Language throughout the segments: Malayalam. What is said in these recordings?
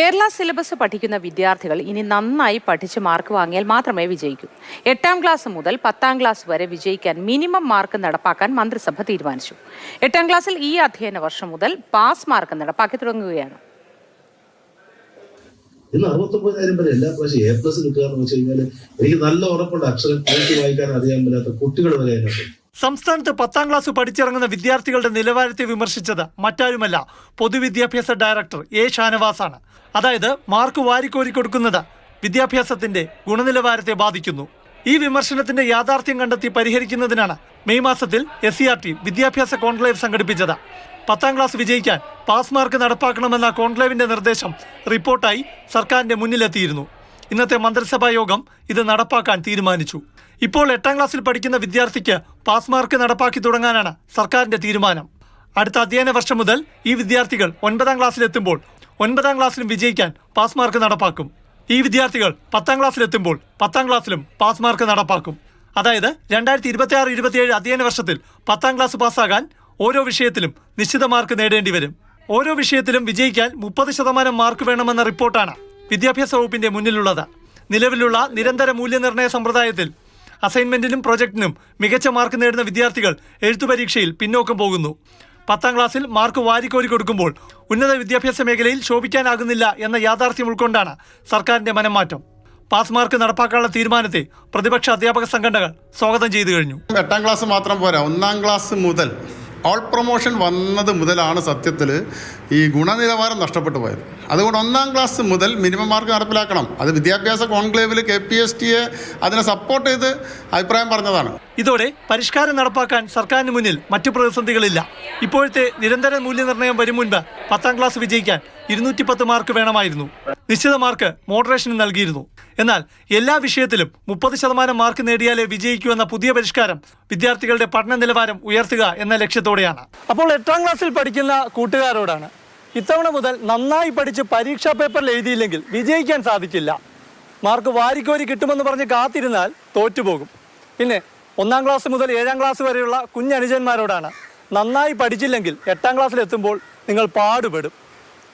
കേരള സിലബസ് പഠിക്കുന്ന വിദ്യാർത്ഥികൾ ഇനി നന്നായി പഠിച്ച് മാർക്ക് വാങ്ങിയാൽ മാത്രമേ വിജയിക്കൂ. എട്ടാം ക്ലാസ് മുതൽ പത്താം ക്ലാസ് വരെ വിജയിക്കാൻ മിനിമം മാർക്ക് നടപ്പാക്കാൻ മന്ത്രിസഭ തീരുമാനിച്ചു. എട്ടാം ക്ലാസ്സിൽ ഈ അധ്യയന വർഷം മുതൽ പാസ് മാർക്ക് നടപ്പാക്കി തുടങ്ങുകയാണ്. ഇന്ന് അറുപത്തൊമ്പതിനായിരം വരെ എല്ലാ പ്രാവശ്യം എ പ്ലസ് കിട്ടുക എന്ന് വെച്ച് കഴിഞ്ഞാൽ എനിക്ക് നല്ല ഉറപ്പുണ്ട് അക്ഷരം വായിക്കാൻ അറിയാൻ പറ്റാത്ത കുട്ടികൾ വരെ അതിനകത്ത് സംസ്ഥാനത്ത് പത്താം ക്ലാസ് പഠിച്ചിറങ്ങുന്ന വിദ്യാർത്ഥികളുടെ നിലവാരത്തെ വിമർശിച്ചത് മറ്റാരുമല്ല. പൊതുവിദ്യാഭ്യാസ ഡയറക്ടർ എ ഷാനവാസാണ്. അതായത് മാർക്ക് വാരിക്കോരി കൊടുക്കുന്നത് വിദ്യാഭ്യാസത്തിന്റെ ഗുണനിലവാരത്തെ ബാധിക്കുന്നു. ഈ വിമർശനത്തിന്റെ യാഥാർത്ഥ്യം കണ്ടെത്തി പരിഹരിക്കുന്നതിനാണ് മെയ് മാസത്തിൽ എസ് സി ആർ ടി വിദ്യാഭ്യാസ കോൺക്ലേവ് സംഘടിപ്പിച്ചത്. പത്താം ക്ലാസ് വിജയിക്കാൻ പാസ് മാർക്ക് നടപ്പാക്കണമെന്ന കോൺക്ലേവിന്റെ നിർദ്ദേശം റിപ്പോർട്ടായി സർക്കാരിന്റെ മുന്നിലെത്തിയിരുന്നു. ഇന്നത്തെ മന്ത്രിസഭാ യോഗം ഇത് നടപ്പാക്കാൻ തീരുമാനിച്ചു. ഇപ്പോൾ എട്ടാം ക്ലാസ്സിൽ പഠിക്കുന്ന വിദ്യാർത്ഥിക്ക് പാസ് മാർക്ക് നടപ്പാക്കി തുടങ്ങാനാണ് സർക്കാരിന്റെ തീരുമാനം. അടുത്ത അധ്യയന വർഷം മുതൽ ഈ വിദ്യാർത്ഥികൾ ഒൻപതാം ക്ലാസ്സിലെത്തുമ്പോൾ ഒൻപതാം ക്ലാസ്സിലും വിജയിക്കാൻ പാസ് മാർക്ക് നടപ്പാക്കും. ഈ വിദ്യാർത്ഥികൾ പത്താം ക്ലാസ്സിലെത്തുമ്പോൾ പത്താം ക്ലാസ്സിലും പാസ് മാർക്ക് നടപ്പാക്കും. അതായത് രണ്ടായിരത്തി ഇരുപത്തി ആറ് ഇരുപത്തിയേഴ് അധ്യയന വർഷത്തിൽ പത്താം ക്ലാസ് പാസ്സാകാൻ ഓരോ വിഷയത്തിലും നിശ്ചിത മാർക്ക് നേടേണ്ടി വരും. ഓരോ വിഷയത്തിലും വിജയിക്കാൻ മുപ്പത് ശതമാനം മാർക്ക് വേണമെന്ന റിപ്പോർട്ടാണ് വിദ്യാഭ്യാസ വകുപ്പിന്റെ മുന്നിലുള്ളത്. നിലവിലുള്ള നിരന്തര മൂല്യനിർണയ സമ്പ്രദായത്തിൽ അസൈൻമെന്റിനും പ്രൊജക്ടിനും മികച്ച മാർക്ക് നേടുന്ന വിദ്യാർത്ഥികൾ എഴുത്തു പരീക്ഷയിൽ പിന്നോക്കം പോകുന്നു. പത്താം ക്ലാസ്സിൽ മാർക്ക് വാരിക്കോരി കൊടുക്കുമ്പോൾ ഉന്നത വിദ്യാഭ്യാസ മേഖലയിൽ ശോഭിക്കാനാകുന്നില്ല എന്ന യാഥാർത്ഥ്യം ഉൾക്കൊണ്ടാണ് സർക്കാരിന്റെ മനംമാറ്റം. പാസ് മാർക്ക് നടപ്പാക്കാനുള്ള തീരുമാനത്തെ പ്രതിപക്ഷ അധ്യാപക സംഘടനകൾ സ്വാഗതം ചെയ്തു കഴിഞ്ഞു. എട്ടാം ക്ലാസ് മാത്രം പോരാ. ഒന്നാം ക്ലാസ് മുതൽ ഓൾ പ്രൊമോഷൻ വന്നത് മുതലാണ് സത്യത്തിൽ ഈ ഗുണനിലവാരം നഷ്ടപ്പെട്ടു പോയത്. അതുകൊണ്ട് ഒന്നാം ക്ലാസ് മുതൽ മിനിമം മാർക്ക് നടപ്പിലാക്കണം. അത് വിദ്യാഭ്യാസ കോൺക്ലേവിൽ കെ പി എസ് ടിയെ അതിനെ സപ്പോർട്ട് ചെയ്ത് അഭിപ്രായം പറഞ്ഞതാണ്. ഇതോടെ പരിഷ്കാരം നടപ്പാക്കാൻ സർക്കാരിന് മുന്നിൽ മറ്റു പ്രതിസന്ധികളില്ല. ഇപ്പോഴത്തെ നിരന്തര മൂല്യനിർണയം വരും മുൻപ് പത്താം ക്ലാസ് വിജയിക്കാൻ ഇരുന്നൂറ്റി പത്ത് മാർക്ക് വേണമായിരുന്നു. നിശ്ചിത മാർക്ക് മോഡറേഷന് നൽകിയിരുന്നു. എന്നാൽ എല്ലാ വിഷയത്തിലും മുപ്പത് ശതമാനം മാർക്ക് നേടിയാലേ വിജയിക്കൂ എന്ന പുതിയ പരിഷ്കാരം വിദ്യാർത്ഥികളുടെ പഠന നിലവാരം ഉയർത്തുക എന്ന ലക്ഷ്യത്തോടെയാണ്. അപ്പോൾ എട്ടാം ക്ലാസ്സിൽ പഠിക്കുന്ന കൂട്ടുകാരോടാണ് ഇത്തവണ മുതൽ നന്നായി പഠിച്ച് പരീക്ഷാ പേപ്പറിൽ എഴുതിയില്ലെങ്കിൽ വിജയിക്കാൻ സാധിക്കില്ല. മാർക്ക് വാരിക്കോരി കിട്ടുമെന്ന് പറഞ്ഞ് കാത്തിരുന്നാൽ തോറ്റുപോകും. പിന്നെ ഒന്നാം ക്ലാസ് മുതൽ ഏഴാം ക്ലാസ് വരെയുള്ള കുഞ്ഞനുജന്മാരോടാണ് നന്നായി പഠിച്ചില്ലെങ്കിൽ എട്ടാം ക്ലാസ്സിലെത്തുമ്പോൾ നിങ്ങൾ പാടുപെടും.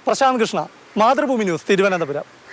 പ്രശാന്ത് കൃഷ്ണ മാതൃഭൂമി ന്യൂസ് തിരുവനന്തപുരം.